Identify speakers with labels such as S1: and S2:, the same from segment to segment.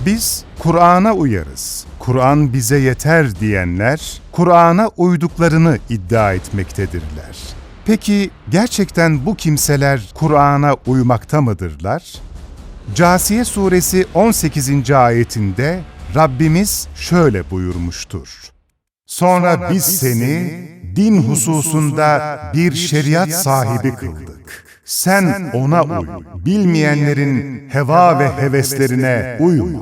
S1: Biz Kur'an'a uyarız. Kur'an bize yeter diyenler Kur'an'a uyduklarını iddia etmektedirler. Peki gerçekten bu kimseler Kur'an'a uymakta mıdırlar? Casiye suresi 18. ayetinde Rabbimiz şöyle buyurmuştur. Sonra biz seni din hususunda bir şeriat sahibi kıldık. Sen ona uy, bilmeyenlerin heva ve heveslerine uyma.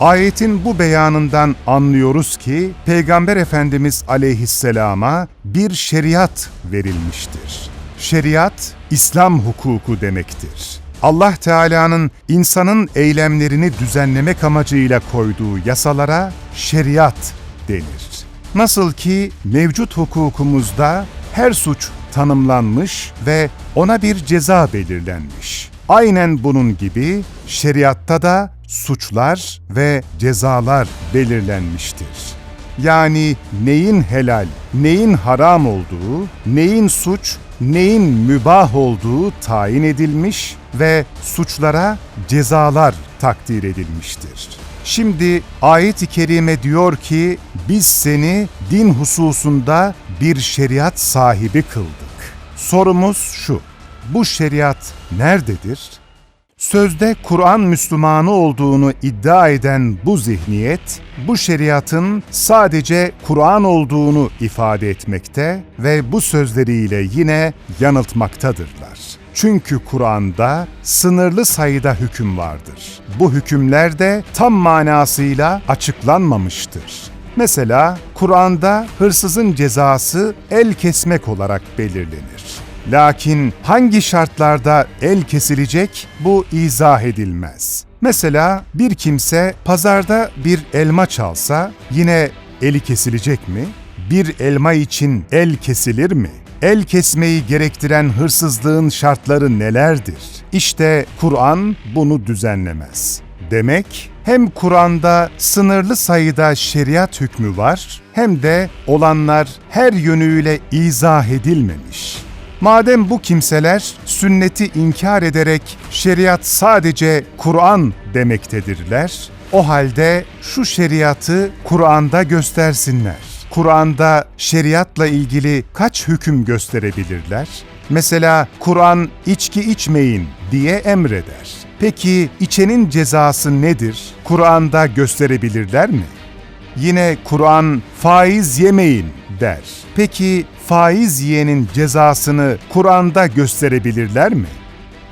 S1: Ayetin bu beyanından anlıyoruz ki Peygamber Efendimiz aleyhisselama bir şeriat verilmiştir. Şeriat, İslam hukuku demektir. Allah Teala'nın insanın eylemlerini düzenlemek amacıyla koyduğu yasalara şeriat denir. Nasıl ki mevcut hukukumuzda her suç tanımlanmış ve ona bir ceza belirlenmiş. Aynen bunun gibi şeriatta da suçlar ve cezalar belirlenmiştir. Yani neyin helal, neyin haram olduğu, neyin suç, neyin mübah olduğu tayin edilmiş ve suçlara cezalar takdir edilmiştir. Şimdi ayet-i kerime diyor ki biz seni din hususunda bir şeriat sahibi kıldık. Sorumuz şu. Bu şeriat nerededir? Sözde Kur'an Müslümanı olduğunu iddia eden bu zihniyet, bu şeriatın sadece Kur'an olduğunu ifade etmekte ve bu sözleriyle yine yanıltmaktadırlar. Çünkü Kur'an'da sınırlı sayıda hüküm vardır. Bu hükümler de tam manasıyla açıklanmamıştır. Mesela Kur'an'da hırsızın cezası el kesmek olarak belirlenir. Lakin hangi şartlarda el kesilecek bu izah edilmez. Mesela bir kimse pazarda bir elma çalsa yine eli kesilecek mi? Bir elma için el kesilir mi? El kesmeyi gerektiren hırsızlığın şartları nelerdir? İşte Kur'an bunu düzenlemez. Demek hem Kur'an'da sınırlı sayıda şeriat hükmü var hem de olanlar her yönüyle izah edilmemiş. Madem bu kimseler sünneti inkar ederek şeriat sadece Kur'an demektedirler, o halde şu şeriatı Kur'an'da göstersinler. Kur'an'da şeriatla ilgili kaç hüküm gösterebilirler? Mesela Kur'an içki içmeyin diye emreder. Peki içenin cezası nedir? Kur'an'da gösterebilirler mi? Yine Kur'an faiz yemeyin der. Peki faiz yiyenin cezasını Kur'an'da gösterebilirler mi?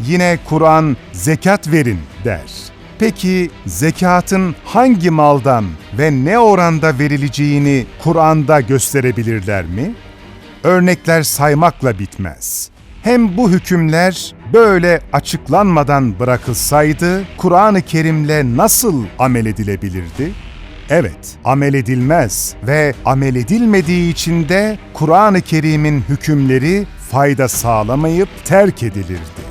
S1: Yine Kur'an zekat verin der. Peki zekatın hangi maldan ve ne oranda verileceğini Kur'an'da gösterebilirler mi? Örnekler saymakla bitmez. Hem bu hükümler böyle açıklanmadan bırakılsaydı Kur'an-ı Kerim'le nasıl amel edilebilirdi? Evet, amel edilmez ve amel edilmediği için de Kur'an-ı Kerim'in hükümleri fayda sağlamayıp terk edilirdi.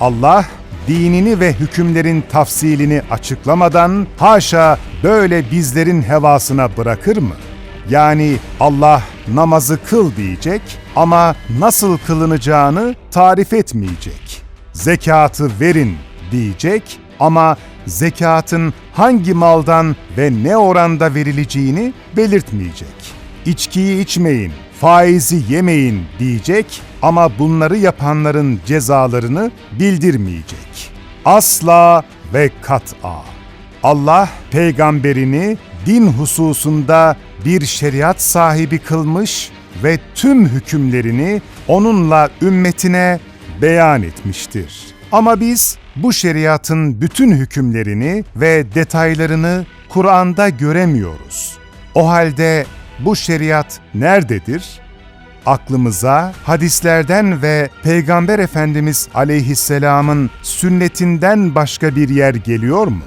S1: Allah dinini ve hükümlerin tafsilini açıklamadan haşa böyle bizlerin hevasına bırakır mı? Yani Allah namazı kıl diyecek ama nasıl kılınacağını tarif etmeyecek. Zekatı verin diyecek ama zekatın hangi maldan ve ne oranda verileceğini belirtmeyecek. İçkiyi içmeyin, faizi yemeyin diyecek ama bunları yapanların cezalarını bildirmeyecek. Asla ve kat'a. Allah peygamberini din hususunda bir şeriat sahibi kılmış ve tüm hükümlerini onunla ümmetine beyan etmiştir. Ama biz bu şeriatın bütün hükümlerini ve detaylarını Kur'an'da göremiyoruz. O halde bu şeriat nerededir? Aklımıza hadislerden ve Peygamber Efendimiz aleyhisselamın sünnetinden başka bir yer geliyor mu?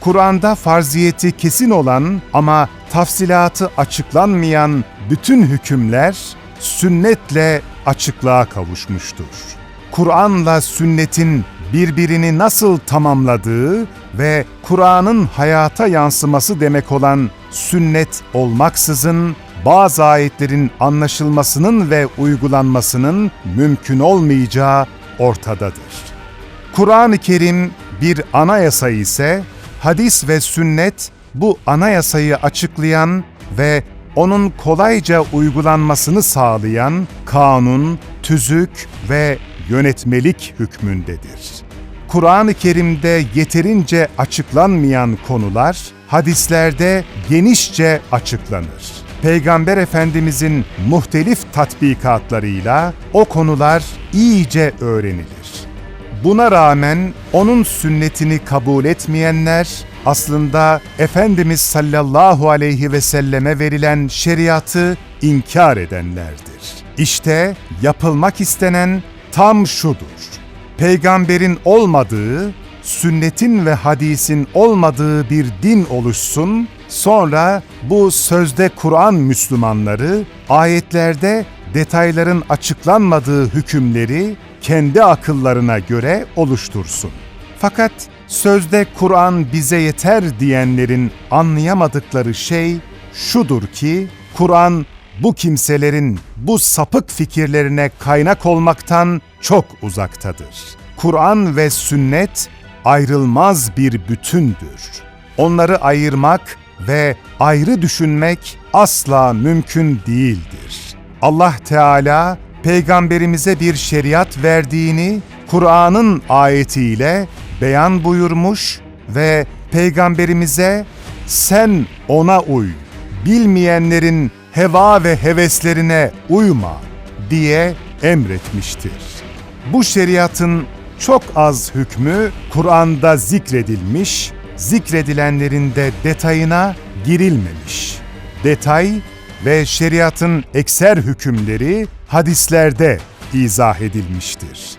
S1: Kur'an'da farziyeti kesin olan ama tafsilatı açıklanmayan bütün hükümler sünnetle açıklığa kavuşmuştur. Kur'an'la sünnetin birbirini nasıl tamamladığı ve Kur'an'ın hayata yansıması demek olan sünnet olmaksızın bazı ayetlerin anlaşılmasının ve uygulanmasının mümkün olmayacağı ortadadır. Kur'an-ı Kerim bir anayasa ise hadis ve sünnet bu anayasayı açıklayan ve onun kolayca uygulanmasını sağlayan kanun, tüzük ve yönetmelik hükmündedir. Kur'an-ı Kerim'de yeterince açıklanmayan konular hadislerde genişçe açıklanır. Peygamber Efendimizin muhtelif tatbikatlarıyla o konular iyice öğrenilir. Buna rağmen onun sünnetini kabul etmeyenler aslında Efendimiz sallallahu aleyhi ve selleme verilen şeriatı inkar edenlerdir. İşte yapılmak istenen tam şudur. Peygamberin olmadığı, sünnetin ve hadisin olmadığı bir din oluşsun, sonra bu sözde Kur'an Müslümanları ayetlerde detayların açıklanmadığı hükümleri kendi akıllarına göre oluştursun. Fakat sözde Kur'an bize yeter diyenlerin anlayamadıkları şey şudur ki Kur'an bu kimselerin bu sapık fikirlerine kaynak olmaktan çok uzaktadır. Kur'an ve sünnet ayrılmaz bir bütündür. Onları ayırmak ve ayrı düşünmek asla mümkün değildir. Allah Teala peygamberimize bir şeriat verdiğini Kur'an'ın ayetiyle beyan buyurmuş ve peygamberimize sen ona uy, bilmeyenlerin heva ve heveslerine uyma diye emretmiştir. Bu şeriatın çok az hükmü Kur'an'da zikredilmiş, zikredilenlerin de detayına girilmemiş. Detay ve şeriatın ekser hükümleri hadislerde izah edilmiştir.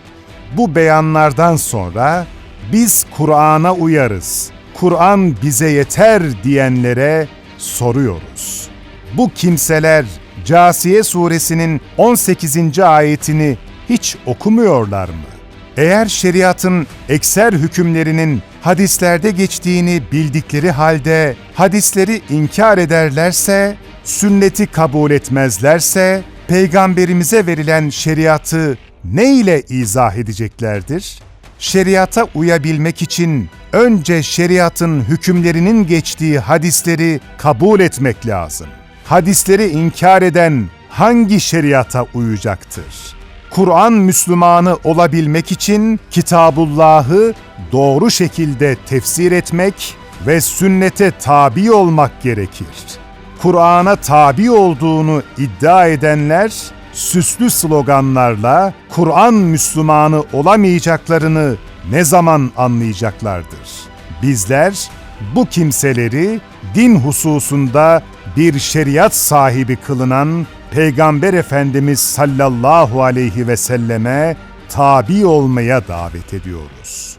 S1: Bu beyanlardan sonra biz Kur'an'a uyarız, Kur'an bize yeter diyenlere soruyoruz. Bu kimseler Casiye suresinin 18. ayetini hiç okumuyorlar mı? Eğer şeriatın ekser hükümlerinin hadislerde geçtiğini bildikleri halde hadisleri inkar ederlerse, sünneti kabul etmezlerse, peygamberimize verilen şeriatı ne ile izah edeceklerdir? Şeriata uyabilmek için önce şeriatın hükümlerinin geçtiği hadisleri kabul etmek lazım. Hadisleri inkar eden hangi şeriata uyacaktır? Kur'an Müslümanı olabilmek için Kitabullah'ı doğru şekilde tefsir etmek ve sünnete tabi olmak gerekir. Kur'an'a tabi olduğunu iddia edenler süslü sloganlarla Kur'an Müslümanı olamayacaklarını ne zaman anlayacaklardır? Bizler bu kimseleri din hususunda bir şeriat sahibi kılınan Peygamber Efendimiz sallallahu aleyhi ve selleme tabi olmaya davet ediyoruz.